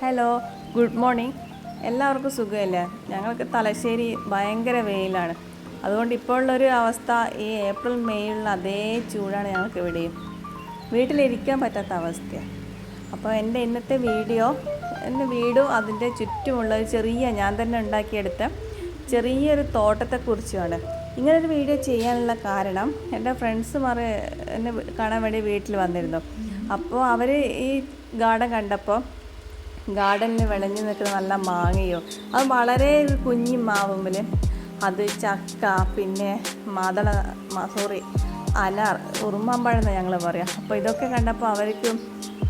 Hello good morning എല്ലാവർക്കും സുഖമല്ലേ? ഞങ്ങൾക്ക് തലശ്ശേരി ഭയങ്കര വെയിലാണ്. അതുകൊണ്ട് ഇപ്പോൾ ഉള്ളൊരു അവസ്ഥ ഈ ഏപ്രിൽ മെയ്യിലുള്ള അതേ ചൂടാണ് ഞങ്ങൾക്ക് ഇവിടെയും. വീട്ടിലിരിക്കാൻ പറ്റാത്ത അവസ്ഥയാണ് അപ്പോൾ എന്റെ ഇന്നത്തെ വീഡിയോ എന്റെ വീടും അതിന്റെ ചുറ്റുമുള്ള ഒരു ചെറിയ ഞാൻ തന്നെ ഉണ്ടാക്കിയെടുത്ത ചെറിയൊരു തോട്ടത്തെക്കുറിച്ചുമാണ്. ഇങ്ങനൊരു വീഡിയോ ചെയ്യാനുള്ള കാരണം എന്റെ ഫ്രണ്ട്സുമാർ എന്നെ കാണാൻ വേണ്ടി വീട്ടിൽ വന്നിരുന്നു. അപ്പോൾ അവർ ഈ ഗാർഡൻ കണ്ടപ്പോൾ ഗാർഡനിൽ വിളഞ്ഞു നിൽക്കുന്ന നല്ല മാങ്ങയോ? അത് വളരെ കുഞ്ഞി മാവുമ്പിൽ അത് ചക്ക പിന്നെ മാതള സോറി അനാർ ഉറുമ്പാമ്പഴെന്ന് ഞങ്ങൾ പറയാം. അപ്പോൾ ഇതൊക്കെ കണ്ടപ്പോൾ അവർക്കും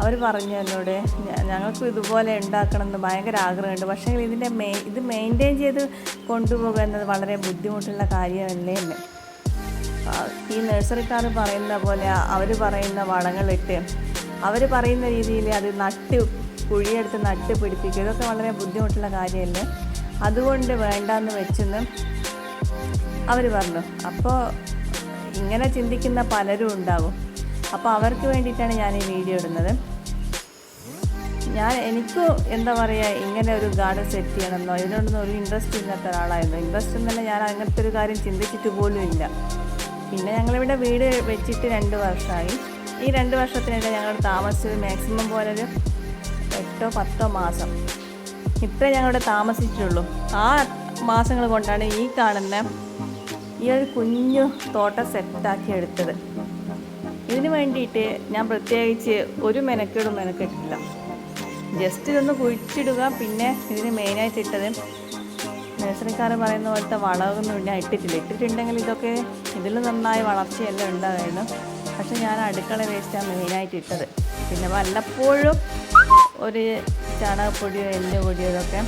അവർ പറഞ്ഞു എന്നോട് "ഞ- ഞങ്ങൾക്കും ഇതുപോലെ ഉണ്ടാക്കണം എന്ന് ഭയങ്കര ആഗ്രഹമുണ്ട്. പക്ഷേ ഇതിന്റെ മെയ് ഇത് മെയിന്റെയിൻ ചെയ്ത് കൊണ്ടുപോകുക എന്നത് വളരെ ബുദ്ധിമുട്ടുള്ള കാര്യമല്ലേ ആ, ഈ നഴ്സറിക്കാർ പറയുന്ന പോലെ അവർ പറയുന്ന വളങ്ങളിട്ട് അവർ പറയുന്ന രീതിയിൽ അത് നട്ട് കുഴിയെടുത്ത് നട്ട് പിടിപ്പിക്കുക. ഇതൊക്കെ വളരെ ബുദ്ധിമുട്ടുള്ള കാര്യമല്ലേ? അതുകൊണ്ട് വേണ്ടാന്ന് വെച്ചെന്ന് അവർ പറഞ്ഞു. അപ്പോൾ ഇങ്ങനെ ചിന്തിക്കുന്ന പലരും ഉണ്ടാവും. അപ്പോൾ അവർക്ക് വേണ്ടിയിട്ടാണ് ഞാൻ ഈ വീഡിയോ ഇടുന്നത്. ഞാൻ എനിക്ക് എന്താ പറയുക ഇങ്ങനെ ഒരു ഗാർഡൻ സെറ്റ് ചെയ്യണമെന്നോ ഇതിനോടൊന്നും ഒരു ഇൻട്രസ്റ്റ് ഇല്ലാത്ത ഒരാളായിരുന്നു? ഇൻട്രസ്റ്റ് എന്നല്ല ഞാൻ അങ്ങനത്തെ ഒരു കാര്യം ചിന്തിച്ചിട്ട് പോലും ഇല്ല. പിന്നെ ഞങ്ങളിവിടെ വീട് വെച്ചിട്ട് രണ്ട് വർഷമായി. ഈ രണ്ട് വർഷത്തിനിടെ ഞങ്ങൾ താമസിച്ചത് മാക്സിമം പോലെ ഒരു എട്ടോ പത്തോ മാസം. ഇത്രേ ഞങ്ങളിവിടെ താമസിച്ചിട്ടുള്ളൂ. ആ മാസങ്ങൾ കൊണ്ടാണ് ഈ കാണുന്ന ഈ ഒരു കുഞ്ഞു തോട്ടം സെറ്റാക്കി എടുത്തത്. ഇതിന് വേണ്ടിയിട്ട് ഞാൻ പ്രത്യേകിച്ച് ഒരു മെനക്കേടും മെനക്കെട്ടില്ല ജസ്റ്റ് ഇതൊന്ന് കുഴിച്ചിടുക പിന്നെ ഇതിന് മെയിനായിട്ട് ഇട്ടത് നഴ്സറിക്കാർ പറയുന്ന പോലത്തെ വളമൊന്നും ഞാൻ ഇട്ടിട്ടില്ല. ഇട്ടിട്ടുണ്ടെങ്കിൽ ഇതൊക്കെ ഇതിൽ നന്നായി വളർച്ചയെല്ലാം ഉണ്ടായിരുന്നു പക്ഷെ ഞാൻ അടുക്കള വേസ്റ്റാണ് മെയിനായിട്ട് ഇട്ടത്. പിന്നെ വല്ലപ്പോഴും ഒരു ചാണകപ്പൊടിയോ എല്ല് പൊടിയോ ഇതൊക്കെ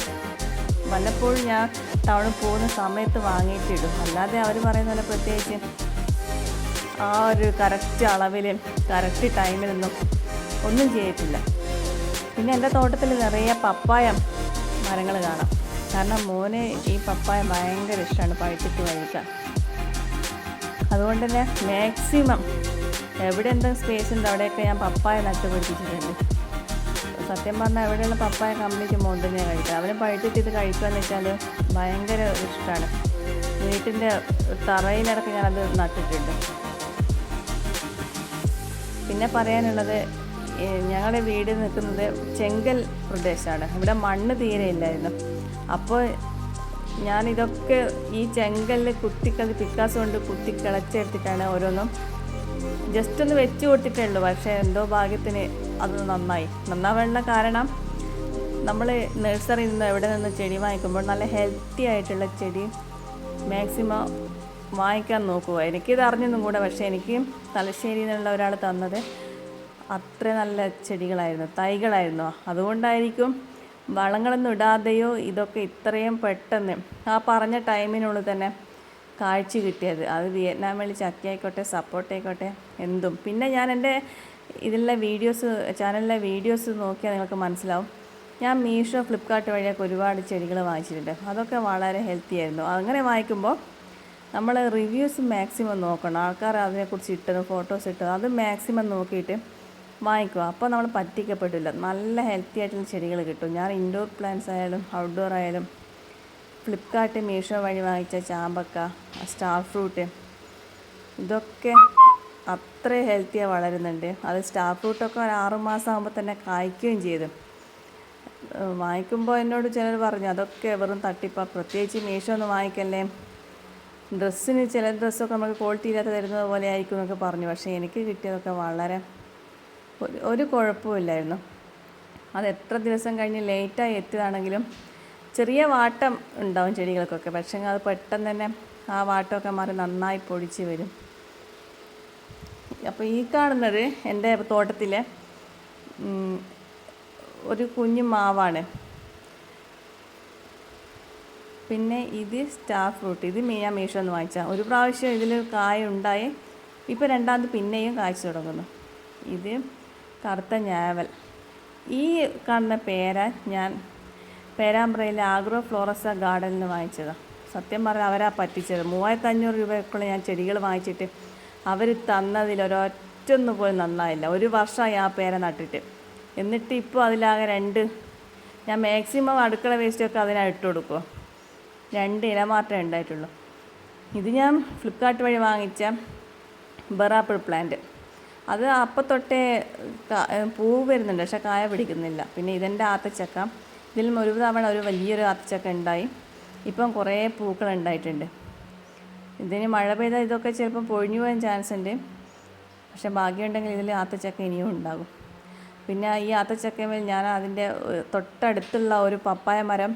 വല്ലപ്പോഴും ഞാൻ തവണ പോകുന്ന സമയത്ത് വാങ്ങിയിട്ടിടും. അല്ലാതെ അവർ പറയുന്ന പോലെ പ്രത്യേകിച്ച് ആ ഒരു കറക്റ്റ് അളവിൽ കറക്റ്റ് ടൈമിലൊന്നും ഒന്നും ചെയ്തിട്ടില്ല. പിന്നെ എന്റെ തോട്ടത്തിൽ നിറയെ പപ്പായ മരങ്ങൾ കാണാം. കാരണം മോന് ഈ പപ്പായ ഭയങ്കര ഇഷ്ടമാണ് പഴുത്തിട്ട് കഴിക്കാൻ. അതുകൊണ്ട് തന്നെ മാക്സിമം എവിടെ എന്തെങ്കിലും സ്പേസ് ഉണ്ട് അവിടെയൊക്കെ ഞാൻ പപ്പായ നട്ട് പിടിപ്പിച്ചിട്ടുണ്ട് സത്യം പറഞ്ഞാൽ എവിടെയുള്ള പപ്പായ കമ്പനിക്ക് മോൻ തന്നെ കഴിക്കുക അവന് പഴുത്തിട്ട് ഇത് കഴിക്കുകയെന്ന് വെച്ചാൽ ഭയങ്കര ഇഷ്ടമാണ് വീട്ടിന്റെ തറയിലിടക്ക് ഞാനത് നട്ടിട്ടുണ്ട്. പിന്നെ പറയാനുള്ളത് ഞങ്ങളുടെ വീട് നിൽക്കുന്നത് ചെങ്കൽ പ്രദേശമാണ് ഇവിടെ മണ്ണ് തീരെ ഇല്ലായിരുന്നു. അപ്പോൾ ഞാനിതൊക്കെ ഈ ചെങ്കലിൽ കുത്തിക്കളി പിക്കാസ് കൊണ്ട് കുത്തി കിളച്ചെടുത്തിട്ടാണ് ഓരോന്നും ജസ്റ്റ് ഒന്ന് വെച്ച് കൊടുത്തിട്ടേ ഉള്ളൂ. പക്ഷേ എന്തോ ഭാഗ്യത്തിന് അത് നന്നായി. നന്നാവാനുള്ള കാരണം നമ്മൾ നഴ്സറിയിൽ നിന്ന് എവിടെ നിന്ന് ചെടി വാങ്ങിക്കുമ്പോൾ നല്ല ഹെൽത്തി ആയിട്ടുള്ള ചെടി മാക്സിമം വാങ്ങിക്കാൻ നോക്കുക എനിക്കിത് അറിഞ്ഞൊന്നും കൂടെ പക്ഷേ എനിക്ക് തലശ്ശേരിയിൽ നിന്നുള്ള ഒരാൾ തന്നത് അത്ര നല്ല ചെടികളായിരുന്നു തൈകളായിരുന്നു. അതുകൊണ്ടായിരിക്കും വളങ്ങളൊന്നും ഇടാതെയോ ഇതൊക്കെ ഇത്രയും പെട്ടെന്ന് ആ പറഞ്ഞ ടൈമിനുള്ളിൽ തന്നെ കാഴ്ച കിട്ടിയത്. അത് വിയറ്റ്നാം വെള്ളി ചക്കയായിക്കോട്ടെ സപ്പോർട്ടായിക്കോട്ടെ എന്തും. പിന്നെ ഞാൻ എന്റെ ഇതിലെ വീഡിയോസ് ചാനലിലെ വീഡിയോസ് നോക്കിയാൽ നിങ്ങൾക്ക് മനസ്സിലാവും. ഞാൻ മീഷോ ഫ്ലിപ്കാർട്ട് വഴിയൊക്കെ ഒരുപാട് ചെടികൾ വാങ്ങിച്ചിട്ടുണ്ട്. അതൊക്കെ വളരെ ഹെൽത്തി ആയിരുന്നു. അങ്ങനെ വാങ്ങിക്കുമ്പോൾ നമ്മൾ റിവ്യൂസ് മാക്സിമം നോക്കണം. ആൾക്കാർ അതിനെക്കുറിച്ച് ഇട്ടത് ഫോട്ടോസ് ഇട്ടത് അത് മാക്സിമം നോക്കിയിട്ട് വാങ്ങിക്കുക. അപ്പോൾ നമ്മൾ പറ്റിക്കപ്പെട്ടില്ല നല്ല ഹെൽത്തി ആയിട്ടുള്ള ചെടികൾ കിട്ടും. ഞാൻ ഇൻഡോർ പ്ലാന്റ്സ് ആയാലും ഔട്ട്ഡോർ ആയാലും ഫ്ലിപ്കാർട്ട് മീഷോ വഴി വാങ്ങിച്ച ചാമ്പക്ക സ്റ്റാർ ഫ്രൂട്ട് ഇതൊക്കെ അത്ര ഹെൽത്തിയാണ് വളരുന്നുണ്ട്. അത് സ്റ്റാർ ഫ്രൂട്ടൊക്കെ ഒരു ആറുമാസം ആകുമ്പോൾ തന്നെ കായ്ക്കുകയും ചെയ്തു. വാങ്ങിക്കുമ്പോൾ എന്നോട് ചിലർ പറഞ്ഞു അതൊക്കെ വെറും തട്ടിപ്പ. പ്രത്യേകിച്ച് മീഷോ ഒന്ന് വാങ്ങിക്കല്ലേ. ഡ്രസ്സിന് ചില ഡ്രസ്സൊക്കെ നമുക്ക് ക്വാളിറ്റി ഇല്ലാത്ത തരുന്നത് പോലെ ആയിരിക്കും എന്നൊക്കെ പറഞ്ഞു. പക്ഷേ എനിക്ക് കിട്ടിയതൊക്കെ വളരെ ഒരു ഒരു കുഴപ്പമില്ലായിരുന്നു അത് എത്ര ദിവസം കഴിഞ്ഞ് ലേറ്റായി എത്തിയതാണെങ്കിലും ചെറിയ വാട്ടം ഉണ്ടാവും ചെടികൾക്കൊക്കെ. പക്ഷേ അത് പെട്ടെന്ന് തന്നെ ആ വാട്ടമൊക്കെ മാറി നന്നായി പൊടിച്ച് വരും. അപ്പോൾ ഈ കാണുന്നത് എന്റെ തോട്ടത്തിലെ ഒരു കുഞ്ഞു മാവാണ്. പിന്നെ ഇത് സ്റ്റാർ ഫ്രൂട്ട് ഇത് മീ മീഷോ എന്ന് വാങ്ങിച്ചാൽ ഒരു പ്രാവശ്യം ഇതിൽ കായ ഉണ്ടായി ഇപ്പോൾ രണ്ടാമത് പിന്നെയും കായ്ച്ചു തുടങ്ങുന്നു. ഇത് കറുത്ത ഞാവൽ. ഈ കാണുന്ന പേര ഞാൻ പേരാമ്പ്രയിലെ ആഗ്രോ ഫ്ലോറസ ഗാർഡനിൽ നിന്ന് വാങ്ങിച്ചതാണ് സത്യം പറഞ്ഞാൽ അവരാ പറ്റിച്ചത്. മൂവായിരത്തഞ്ഞൂറ് രൂപയൊക്കെ രൂപയൊക്കെയുള്ള ഞാൻ ചെടികൾ വാങ്ങിച്ചിട്ട് അവർ തന്നതിൽ ഒരൊറ്റൊന്നും പോലും നന്നായില്ല. ഒരു വർഷമായി ആ പേര നട്ടിട്ട്. എന്നിട്ട് ഇപ്പോൾ അതിലാകെ രണ്ട് ഞാൻ മാക്സിമം അടുക്കള വേസ്റ്റൊക്കെ അതിനാണ് ഇട്ട് കൊടുക്കുക രണ്ട് ഇല മാത്രമേ ഉണ്ടായിട്ടുള്ളൂ. ഇത് ഞാൻ ഫ്ലിപ്കാർട്ട് വഴി വാങ്ങിച്ച ബറാപ്പിൾ പ്ലാന്റ് അത് അപ്പം തൊട്ടേ പൂ വരുന്നുണ്ട് പക്ഷെ കായ പിടിക്കുന്നില്ല. പിന്നെ ഇതെന്റെ ആത്തച്ചക്ക. ഇതിൽ ഒരു തവണ ഒരു വലിയൊരു ആത്തച്ചക്ക ഉണ്ടായി. ഇപ്പം കുറേ പൂക്കൾ ഉണ്ടായിട്ടുണ്ട്. ഇതിന് മഴ പെയ്താൽ ഇതൊക്കെ ചിലപ്പം പൊഴിഞ്ഞു പോകാൻ ചാൻസ് ഉണ്ട്. പക്ഷെ ഭാഗ്യമുണ്ടെങ്കിൽ ഇതിൽ ആത്തച്ചക്ക ഇനിയും ഉണ്ടാകും. പിന്നെ ഈ ആത്തച്ചക്കമേൽ ഞാൻ അതിന്റെ തൊട്ടടുത്തുള്ള ഒരു പപ്പായ മരം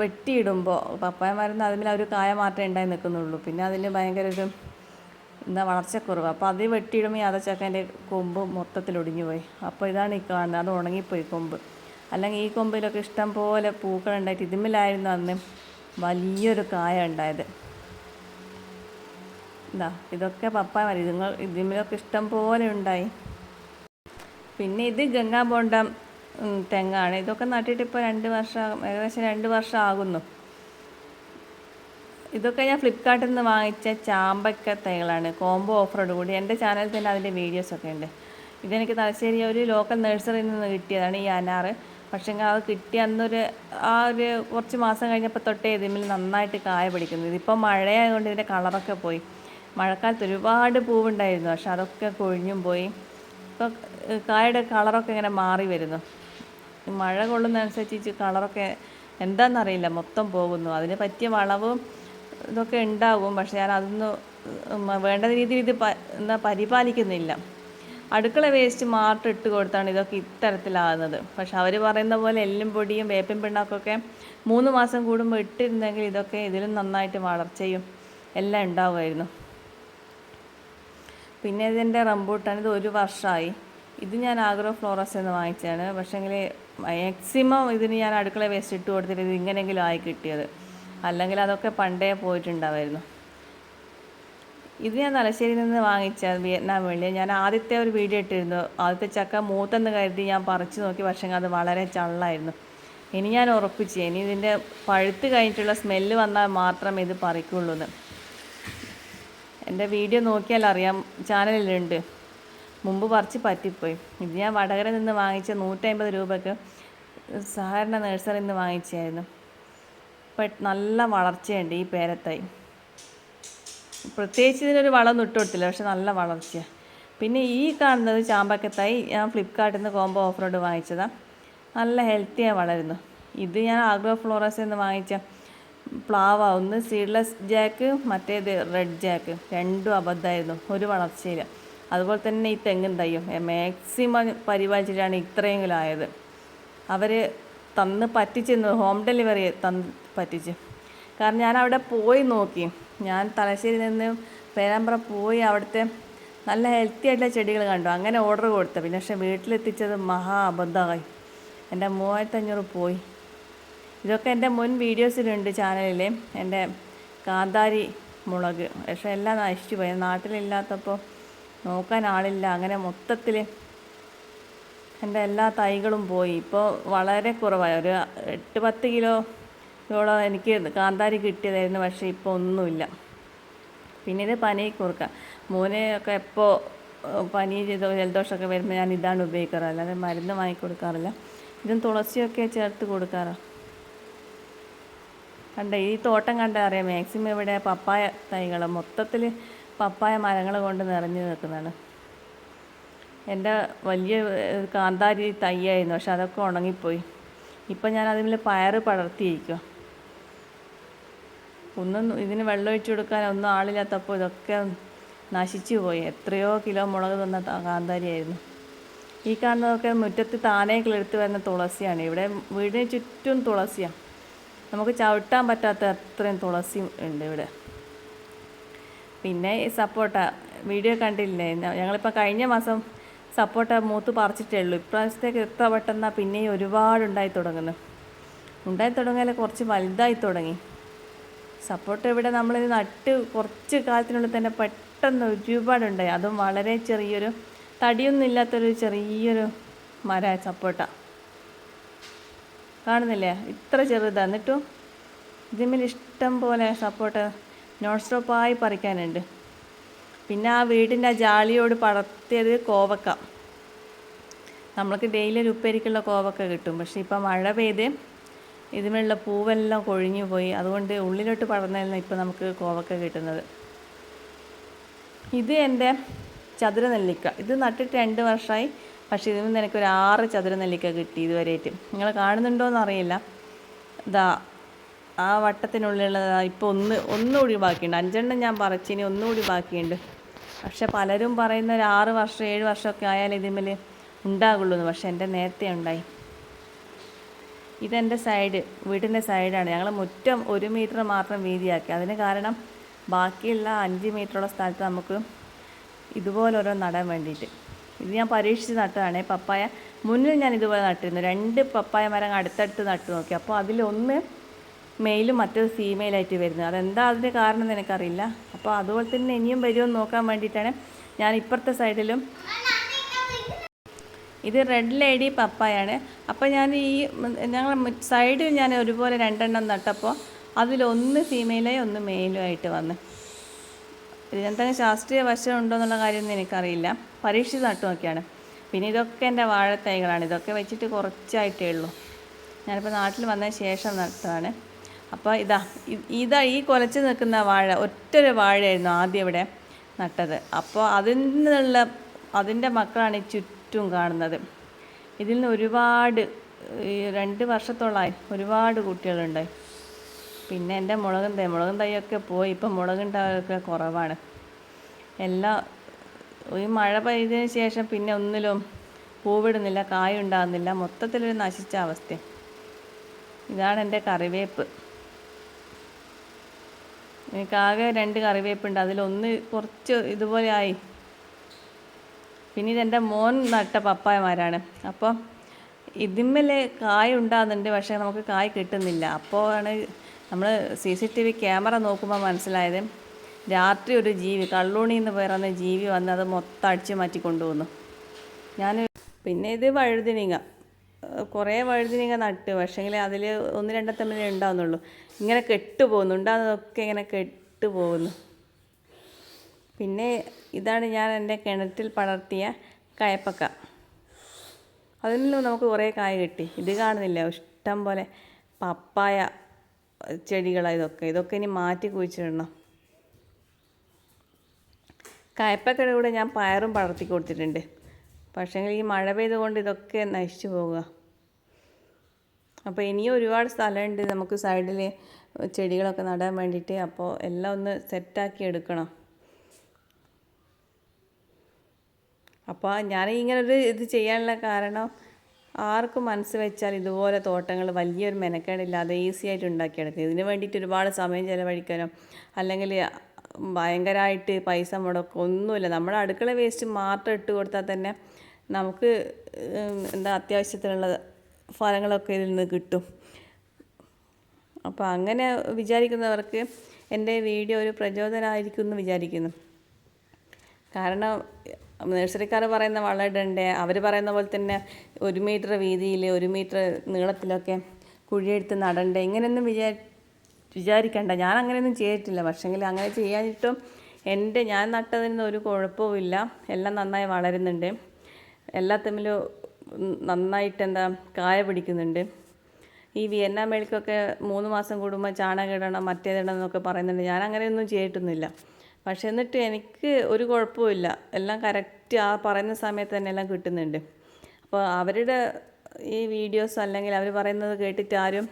വെട്ടിയിടുമ്പോൾ പപ്പായ മരം അതിൽ ഒരു കായ മാത്രമേ ഉണ്ടായി നിൽക്കുന്നുള്ളൂ. പിന്നെ അതിന് ഭയങ്കര ഒരു എന്താ വളർച്ചക്കുറവ്. അപ്പോൾ അത് വെട്ടിയിടുമ്പോൾ ഈ ആത്തച്ചക്കേന്റെ കൊമ്പ് മൊത്തത്തിൽ ഒടിഞ്ഞു പോയി. അപ്പോൾ ഇതാണ് ഈ കാണുന്നത്. അത് ഉണങ്ങിപ്പോയി കൊമ്പ്. അല്ലെങ്കിൽ ഈ കൊമ്പിലൊക്കെ ഇഷ്ടം പോലെ പൂക്കളുണ്ടായിട്ട് ഇതിമിലായിരുന്നു അന്ന് വലിയൊരു കായ ഉണ്ടായത്. ഇതാ ഇതൊക്കെ പപ്പ മതി ഇതുങ്ങൾ ഇതിന്മേലൊക്കെ ഇഷ്ടം പോലെ ഉണ്ടായി. പിന്നെ ഇത് ഗംഗാ ബോണ്ടം തെങ്ങാണ്. ഇതൊക്കെ നട്ടിട്ട് ഇപ്പോൾ രണ്ട് വർഷം ഏകദേശം രണ്ട് വർഷം ആകുന്നു ഇതൊക്കെ ഞാൻ ഫ്ലിപ്കാർട്ടിൽ നിന്ന് വാങ്ങിച്ച ചാമ്പക്ക തൈകളാണ്. കോംബോ ഓഫറോട് കൂടി. എന്റെ ചാനലിൽ തന്നെ അതിന്റെ വീഡിയോസൊക്കെ ഉണ്ട്. ഇതെനിക്ക് തലശ്ശേരി ഒരു ലോക്കൽ നഴ്സറിയിൽ നിന്ന് കിട്ടിയതാണ് ഈ അനാറ് പക്ഷേ അത് കിട്ടിയ അന്നൊരു ആ ഒരു കുറച്ച് മാസം കഴിഞ്ഞപ്പോൾ തൊട്ടേ ഇതിമിൽ നന്നായിട്ട് കായ പിടിക്കുന്നു. ഇതിപ്പോൾ മഴയായതുകൊണ്ട് ഇതിന്റെ കളറൊക്കെ പോയി. മഴക്കാലത്ത് ഒരുപാട് പൂവുണ്ടായിരുന്നു. പക്ഷെ അതൊക്കെ കൊഴിഞ്ഞും പോയി. ഇപ്പോൾ കായയുടെ കളറൊക്കെ ഇങ്ങനെ മാറി വരുന്നു. മഴ കൊള്ളുന്നതനുസരിച്ച് കളറൊക്കെ എന്താണെന്നറിയില്ല മൊത്തം പോകുന്നു. അതിന് പറ്റിയ വളവും ഇതൊക്കെ ഉണ്ടാകും പക്ഷെ ഞാൻ അതൊന്നും വേണ്ട രീതിയിൽ ഇത് എന്താ പരിപാലിക്കുന്നില്ല. അടുക്കള വേസ്റ്റ് മാത്രം ഇട്ട് കൊടുത്താണ് ഇതൊക്കെ ഇത്തരത്തിലാകുന്നത്. പക്ഷെ അവർ പറയുന്ന പോലെ എല്ലും പൊടിയും വേപ്പൻ പിണ്ണാക്കൊക്കെ മൂന്ന് മാസം കൂടുമ്പോൾ ഇട്ടിരുന്നെങ്കിൽ ഇതൊക്കെ ഇതിലും നന്നായിട്ട് വളർച്ചയും എല്ലാം ഉണ്ടാവുമായിരുന്നു. പിന്നെ ഇതിന്റെ റംബൂട്ടാൻ ഇത് ഒരു വർഷമായി ഇത് ഞാൻ ആഗ്രോ ഫ്ലോറസ് എന്ന് വാങ്ങിച്ചതാണ്. പക്ഷേങ്കിൽ മാക്സിമം ഇതിന് ഞാൻ അടുക്കള വേസ്റ്റ് ഇട്ട് കൊടുത്തിട്ട് ഇത് ഇങ്ങനെയെങ്കിലും ആയി കിട്ടിയത്. അല്ലെങ്കിൽ അതൊക്കെ പണ്ടേ പോയിട്ടുണ്ടാവായിരുന്നു. ഇത് ഞാൻ തലശ്ശേരിയിൽ നിന്ന് വാങ്ങിച്ച വിയറ്റ്നാം വേണ്ടി ഞാൻ ആദ്യത്തെ ഒരു വീഡിയോ ഇട്ടിരുന്നു. ആദ്യത്തെ ചക്ക മൂത്തെന്ന് കരുതി ഞാൻ പറിച്ചു നോക്കി. പക്ഷേ അത് വളരെ ചള്ളായിരുന്നു. ഇനി ഞാൻ ഉറപ്പിച്ചു ഇനി ഇതിന്റെ പഴുത്ത് കഴിഞ്ഞിട്ടുള്ള സ്മെല്ല് വന്നാൽ മാത്രമേ ഇത് പറിക്കുള്ളൂ എന്ന് എന്റെ വീഡിയോ നോക്കിയാൽ അറിയാം ചാനലിലുണ്ട്. മുമ്പ് പറിച്ച് പറ്റിപ്പോയി. ഇത് ഞാൻ വടകര നിന്ന് വാങ്ങിച്ച നൂറ്റമ്പത് രൂപയ്ക്ക് സഹകരണ നഴ്സറിയിൽ നിന്ന് വാങ്ങിച്ചായിരുന്നു ഇപ്പം നല്ല വളർച്ചയുണ്ട് ഈ പേരത്തായി പ്രത്യേകിച്ച് ഇതിനൊരു വളം ഇട്ട് കൊടുത്തില്ല പക്ഷെ നല്ല വളർച്ചയാണ് പിന്നെ ഈ കാണുന്നത് ചാമ്പക്കത്തായി ഞാൻ ഫ്ലിപ്കാർട്ടിൽ നിന്ന് കോംബോ ഓഫറോട് വാങ്ങിച്ചതാണ് നല്ല ഹെൽത്തിയായി വളരുന്നു. ഇത് ഞാൻ ആഗ്രോ ഫ്ലോറസിൽ നിന്ന് വാങ്ങിച്ച പ്ലാവ ഒന്ന് സീഡ്ലെസ് ജാക്ക് മറ്റേത് റെഡ് ജാക്ക് രണ്ടും അബദ്ധമായിരുന്നു. ഒരു വളർച്ചയില്ല അതുപോലെ തന്നെ ഈ തെങ്ങും തയ്യും മാക്സിമം പരിപാലിച്ചിട്ടാണ് ഇത്രയെങ്കിലും ആയത്. അവർ തന്ന് പറ്റിച്ചെന്ന് ഹോം ഡെലിവറി തന്ന് പറ്റിച്ച്. കാരണം ഞാൻ അവിടെ പോയി നോക്കി. ഞാൻ തലശ്ശേരി നിന്ന് പേരാമ്പ്ര പോയി അവിടുത്തെ നല്ല ഹെൽത്തി ആയിട്ടുള്ള ചെടികൾ കണ്ടു. അങ്ങനെ ഓർഡർ കൊടുത്തു. പിന്നെ പക്ഷേ വീട്ടിലെത്തിച്ചത് മഹാ അബദ്ധമായി. എന്റെ മൂവായിരത്തഞ്ഞൂറ് പോയി. ഇതൊക്കെ എന്റെ മുൻ വീഡിയോസിലുണ്ട് ചാനലിൽ എന്റെ കാന്താരി മുളക്. പക്ഷേ എല്ലാം നശിച്ചു പോയി. നാട്ടിലില്ലാത്തപ്പോൾ നോക്കാൻ ആളില്ല. അങ്ങനെ മൊത്തത്തിൽ എന്റെ എല്ലാ തൈകളും പോയി. ഇപ്പോൾ വളരെ കുറവായി. ഒരു എട്ട് പത്ത് കിലോയോളം എനിക്ക് കാന്താരി കിട്ടിയതായിരുന്നു. പക്ഷേ ഇപ്പോൾ ഒന്നുമില്ല. പിന്നെ ഇത് പനി കുറുക്ക. മോനെയൊക്കെ എപ്പോൾ പനി ജലദോഷമൊക്കെ വരുമ്പോൾ ഞാൻ ഇതാണ് ഉപയോഗിക്കാറ്. അല്ലാതെ മരുന്ന് വാങ്ങി കൊടുക്കാറില്ല ഇതും തുളസിയൊക്കെ ചേർത്ത് കൊടുക്കാറ്. കണ്ട ഈ തോട്ടം കണ്ടാൽ അറിയാം മാക്സിമം ഇവിടെ പപ്പായ തൈകൾ മൊത്തത്തിൽ പപ്പായ മരങ്ങൾ കൊണ്ട് നിറഞ്ഞു നിൽക്കുന്നതാണ്. എന്റെ വലിയ കാന്താരി തൈയായിരുന്നു പക്ഷെ അതൊക്കെ ഉണങ്ങിപ്പോയി. ഇപ്പം ഞാൻ അതിൽ പയറ് പടർത്തിയിരിക്കുക ഒന്നും ഇതിന് വെള്ളമൊഴിച്ചു കൊടുക്കാൻ ഒന്നും ആളില്ലാത്തപ്പോൾ ഇതൊക്കെ നശിച്ചു പോയി. എത്രയോ കിലോ മുളക് തന്ന കാന്താരി കാന്താരിയായിരുന്നു. ഈ കാണുന്നതൊക്കെ മുറ്റത്ത് താനേ വരുന്ന തുളസിയാണ്. ഇവിടെ വീടിന് ചുറ്റും തുളസിയാണ് നമുക്ക് ചവിട്ടാൻ പറ്റാത്ത അത്രയും തുളസി ഉണ്ട് ഇവിടെ. പിന്നെ സപ്പോട്ട വീഡിയോ കണ്ടില്ലേ? ഞങ്ങളിപ്പോൾ കഴിഞ്ഞ മാസം സപ്പോട്ട മൂത്ത് പറിച്ചിട്ടേ ഉള്ളൂ. ഇപ്രാവശ്യത്തേക്ക് എത്ര പെട്ടെന്നാണ് പിന്നെയും ഒരുപാട് ഉണ്ടായി തുടങ്ങുന്നു. ഉണ്ടായി തുടങ്ങിയാൽ കുറച്ച് വലുതായി തുടങ്ങി. സപ്പോട്ട ഇവിടെ നമ്മൾ നട്ട് കുറച്ച് കാലത്തിനുള്ളിൽ തന്നെ പെട്ടെന്ന് ഒരുപാടുണ്ടായി. അതും വളരെ ചെറിയൊരു തടിയൊന്നും ഇല്ലാത്തൊരു ചെറിയൊരു മര സപ്പോട്ട. കാണുന്നില്ലേ? ഇത്ര ചെറുതാണ് എന്നിട്ടും ജിമ്മിൽ ഇഷ്ടം പോലെ സപ്പോർട്ട് നോൺ സ്റ്റോപ്പായി പറിക്കാനുണ്ട്. പിന്നെ ആ വീടിന്റെ ആ ജാളിയോട് പടർത്തിയത് കോവക്ക. നമ്മൾക്ക് ഡെയിലി ഒരു ഉപ്പേരിക്കുള്ള കോവക്ക കിട്ടും. പക്ഷേ ഇപ്പം മഴ പെയ്ത് ഇതിനുള്ള പൂവെല്ലാം കൊഴിഞ്ഞു പോയി. അതുകൊണ്ട് ഉള്ളിലോട്ട് പടർന്നായിരുന്നു ഇപ്പം നമുക്ക് കോവക്ക കിട്ടുന്നത്. ഇത് എന്റെ ചതുര നെല്ലിക്ക ഇത് നട്ടിട്ട് രണ്ട് വർഷമായി പക്ഷേ ഇതിൽ നിന്ന് എനിക്കൊരു ആറ് ചതുര നെല്ലിക്ക കിട്ടി ഇതുവരെയായിട്ട്. നിങ്ങൾ കാണുന്നുണ്ടോയെന്ന് അറിയില്ല. ഇതാ ആ വട്ടത്തിനുള്ളിലുള്ള ഇപ്പോൾ ഒന്ന് ഒന്നുകൂടി ബാക്കിയുണ്ട്. അഞ്ചെണ്ണം ഞാൻ പറിച്ചിനി ഒന്നുകൂടി ബാക്കിയുണ്ട്. പക്ഷെ പലരും പറയുന്ന ഒരു ആറ് വർഷം ഏഴ് വർഷമൊക്കെ ആയാൽ ഇതിന്മേൽ ഉണ്ടാകുള്ളൂ എന്ന് പക്ഷെ എന്റെ നേരത്തെ ഉണ്ടായി. ഇതെന്റെ സൈഡ് വീടിന്റെ സൈഡാണ്. ഞങ്ങൾ മുറ്റം ഒരു മീറ്റർ മാത്രം വീതിയാക്കി. അതിന് കാരണം ബാക്കിയുള്ള അഞ്ച് മീറ്ററുള്ള സ്ഥലത്ത് നമുക്ക് ഇതുപോലെ ഓരോ നടാൻ വേണ്ടിയിട്ട്. ഇത് ഞാൻ പരീക്ഷിച്ച് നട്ടതാണ്. പപ്പായ മുന്നിൽ ഞാൻ ഇതുപോലെ നട്ടിരുന്നു. രണ്ട് പപ്പായ മരം അടുത്തടുത്ത് നട്ടു നോക്കി. അപ്പോൾ അതിലൊന്ന് മെയിലും മറ്റേത് ഫീമെയിലായിട്ട് വരുന്നത് അതെന്താ അതിന് കാരണം എന്ന് എനിക്കറിയില്ല. അപ്പോൾ അതുപോലെ തന്നെ ഇനിയും വരുമെന്ന് നോക്കാൻ വേണ്ടിയിട്ടാണ് ഞാൻ ഇപ്പുറത്തെ സൈഡിലും ഇത് റെഡ് ലേഡി പപ്പായാണ്. അപ്പോൾ ഞാൻ ഈ ഞങ്ങൾ സൈഡിൽ ഞാൻ ഒരുപോലെ രണ്ടെണ്ണം നട്ടപ്പോൾ അതിലൊന്ന് ഫീമെയിലായി ഒന്ന് മെയിലും ആയിട്ട് വന്ന്. ഇതിനെന്തെങ്കിലും ശാസ്ത്രീയ വശം ഉണ്ടോ എന്നുള്ള കാര്യമൊന്നും എനിക്കറിയില്ല. പരീക്ഷിച്ച് നട്ടു നോക്കിയാണ്. പിന്നെ ഇതൊക്കെ എന്റെ വാഴത്തൈകളാണ്. ഇതൊക്കെ വെച്ചിട്ട് കുറച്ചായിട്ടേ ഉള്ളൂ. ഞാനിപ്പോൾ നാട്ടിൽ വന്ന ശേഷം നട്ടതാണ്. അപ്പോൾ ഇതാ ഇതാ ഈ കുലച്ച് നിൽക്കുന്ന വാഴ ഒറ്റൊരു വാഴയായിരുന്നു ആദ്യം ഇവിടെ നട്ടത്. അപ്പോൾ അതിൽ നിന്നുള്ള അതിന്റെ മക്കളാണ് ഈ ചുറ്റും കാണുന്നത്. ഇതിൽ നിന്ന് ഒരുപാട് രണ്ട് വർഷത്തോളമായി ഒരുപാട് കുട്ടികളുണ്ടായി പിന്നെ എന്റെ മുളകും തൈ മുളകും തൈയൊക്കെ പോയി. ഇപ്പം മുളകുണ്ടാവൊക്കെ കുറവാണ്. എല്ലാ ഈ മഴ പെയ്തതിന് ശേഷം പിന്നെ ഒന്നിലും പൂവിടുന്നില്ല കായ ഉണ്ടാകുന്നില്ല മൊത്തത്തിലൊരു നശിച്ച അവസ്ഥ. ഇതാണ് എന്റെ കറിവേപ്പ്. എനിക്കാകെ രണ്ട് കറിവേപ്പുണ്ട്. അതിലൊന്ന് കുറച്ച് ഇതുപോലെ ആയി. പിന്നെ ഇതെന്റെ മോൻ നട്ട പപ്പായമാരാണ്. അപ്പോൾ ഇതിന്മേൽ കായ ഉണ്ടാകുന്നുണ്ട് പക്ഷേ നമുക്ക് കായ് കിട്ടുന്നില്ല. അപ്പോൾ ആണ് നമ്മൾ C C T V camera നോക്കുമ്പോൾ മനസ്സിലായത്. രാത്രി ഒരു ജീവി കള്ളൂണി എന്ന് പറയുന്ന ജീവി വന്ന് അത് മൊത്തം അടിച്ചു മാറ്റി കൊണ്ടുവന്നു. ഞാൻ പിന്നെ ഇത് വഴുതിനിങ്ങ. കുറേ വഴുതിനിങ്ങ നട്ട് പക്ഷേങ്കിൽ അതിൽ ഒന്ന് രണ്ടെത്തമ്മലേ ഉണ്ടാവുന്നുള്ളൂ. ഇങ്ങനെ കെട്ടുപോകുന്നു ഉണ്ടാകുന്നതൊക്കെ ഇങ്ങനെ കെട്ടുപോകുന്നു പിന്നെ ഇതാണ് ഞാൻ എന്റെ കിണറ്റിൽ പടർത്തിയ കയപ്പക്ക. അതിൽ നിന്നും നമുക്ക് കുറേ കായ കിട്ടി. ഇത് കാണുന്നില്ല. ഇഷ്ടം പോലെ പപ്പായ ചെടികളാണ് ഇതൊക്കെ. ഇതൊക്കെ ഇനി മാറ്റി കുഴിച്ചിടണം. കയപ്പക്കയുടെ കൂടെ ഞാൻ പയറും പടർത്തി കൊടുത്തിട്ടുണ്ട്. പക്ഷേ ഈ മഴ പെയ്തുകൊണ്ട് ഇതൊക്കെ നശിച്ചു പോവുക അപ്പോൾ ഇനിയും ഒരുപാട് സ്ഥലമുണ്ട് നമുക്ക് സൈഡിൽ ചെടികളൊക്കെ നടാൻ വേണ്ടിയിട്ട്. അപ്പോൾ എല്ലാം ഒന്ന് സെറ്റാക്കി എടുക്കണം. അപ്പോൾ ഞാൻ ഇങ്ങനൊരു ഇത് ചെയ്യാനുള്ള കാരണം ആർക്കും മനസ്സ് വെച്ചാൽ ഇതുപോലെ തോട്ടങ്ങൾ വലിയൊരു മെനക്കേടില്ലാതെ ഈസി ആയിട്ട് ഉണ്ടാക്കിയെടുക്കുക. ഇതിന് വേണ്ടിയിട്ട് ഒരുപാട് സമയം ചിലവഴിക്കാനോ അല്ലെങ്കിൽ ഭയങ്കരമായിട്ട് പൈസ മുടക്കും. ഒന്നുമില്ല. നമ്മുടെ അടുക്കള വേസ്റ്റ് മാത്രം ഇട്ട് കൊടുത്താൽ തന്നെ നമുക്ക് എന്താ അത്യാവശ്യത്തിനുള്ള ഫലങ്ങളൊക്കെ ഇതിൽ നിന്ന് കിട്ടും. അപ്പോൾ അങ്ങനെ വിചാരിക്കുന്നവർക്ക് എന്റെ വീഡിയോ ഒരു പ്രചോദനമായിരിക്കും എന്ന് വിചാരിക്കുന്നു. കാരണം നഴ്സറിക്കാർ പറയുന്ന വളം ഇടണ്ടേ അവർ പറയുന്ന പോലെ തന്നെ ഒരു മീറ്റർ വീതിയിൽ ഒരു മീറ്റർ നീളത്തിലൊക്കെ കുഴിയെടുത്ത് നടണ്ടേ ഇങ്ങനെയൊന്നും വിചാ വിചാരിക്കണ്ട. ഞാൻ അങ്ങനെയൊന്നും ചെയ്തിട്ടില്ല. പക്ഷേങ്കിൽ അങ്ങനെ ചെയ്യാനിട്ടും എന്റെ ഞാൻ നട്ടതിന് ഒരു കുഴപ്പവുമില്ല. എല്ലാം നന്നായി വളരുന്നുണ്ട്. എല്ലാ തമ്മിലും നന്നായിട്ട് എന്താ കായ പിടിക്കുന്നുണ്ട്. ഈ വിയന്ന മേളിക്കൊക്കെ മൂന്ന് മാസം കൂടുമ്പോൾ ചാണകം ഇടണം മറ്റേതിടണം എന്നൊക്കെ പറയുന്നുണ്ട്. ഞാൻ അങ്ങനെയൊന്നും ചെയ്തിട്ടൊന്നുമില്ല. പക്ഷേ എന്നിട്ട് എനിക്ക് ഒരു കുഴപ്പമില്ല എല്ലാം കറക്റ്റ് ആ പറയുന്ന സമയത്ത് തന്നെ എല്ലാം കിട്ടുന്നുണ്ട്. അപ്പോൾ അവരുടെ ഈ വീഡിയോസ് അല്ലെങ്കിൽ അവർ പറയുന്നത് കേട്ടിട്ട് ആരും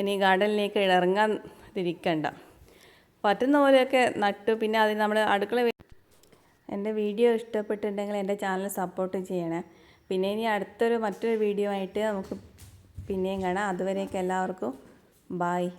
ഇനി ഗാർഡനിലേക്ക് ഇറങ്ങാൻ തിരിക്കണ്ട പറ്റുന്ന പോലെയൊക്കെ നട്ടു. പിന്നെ അതിന് നമ്മൾ അടുക്കള എന്റെ വീഡിയോ ഇഷ്ടപ്പെട്ടിട്ടുണ്ടെങ്കിൽ എന്റെ ചാനൽ സപ്പോർട്ട് ചെയ്യണേ. പിന്നെ ഇനി അടുത്തൊരു മറ്റൊരു വീഡിയോ ആയിട്ട് നമുക്ക് പിന്നെയും കാണാം. അതുവരെയൊക്കെ എല്ലാവർക്കും ബായ്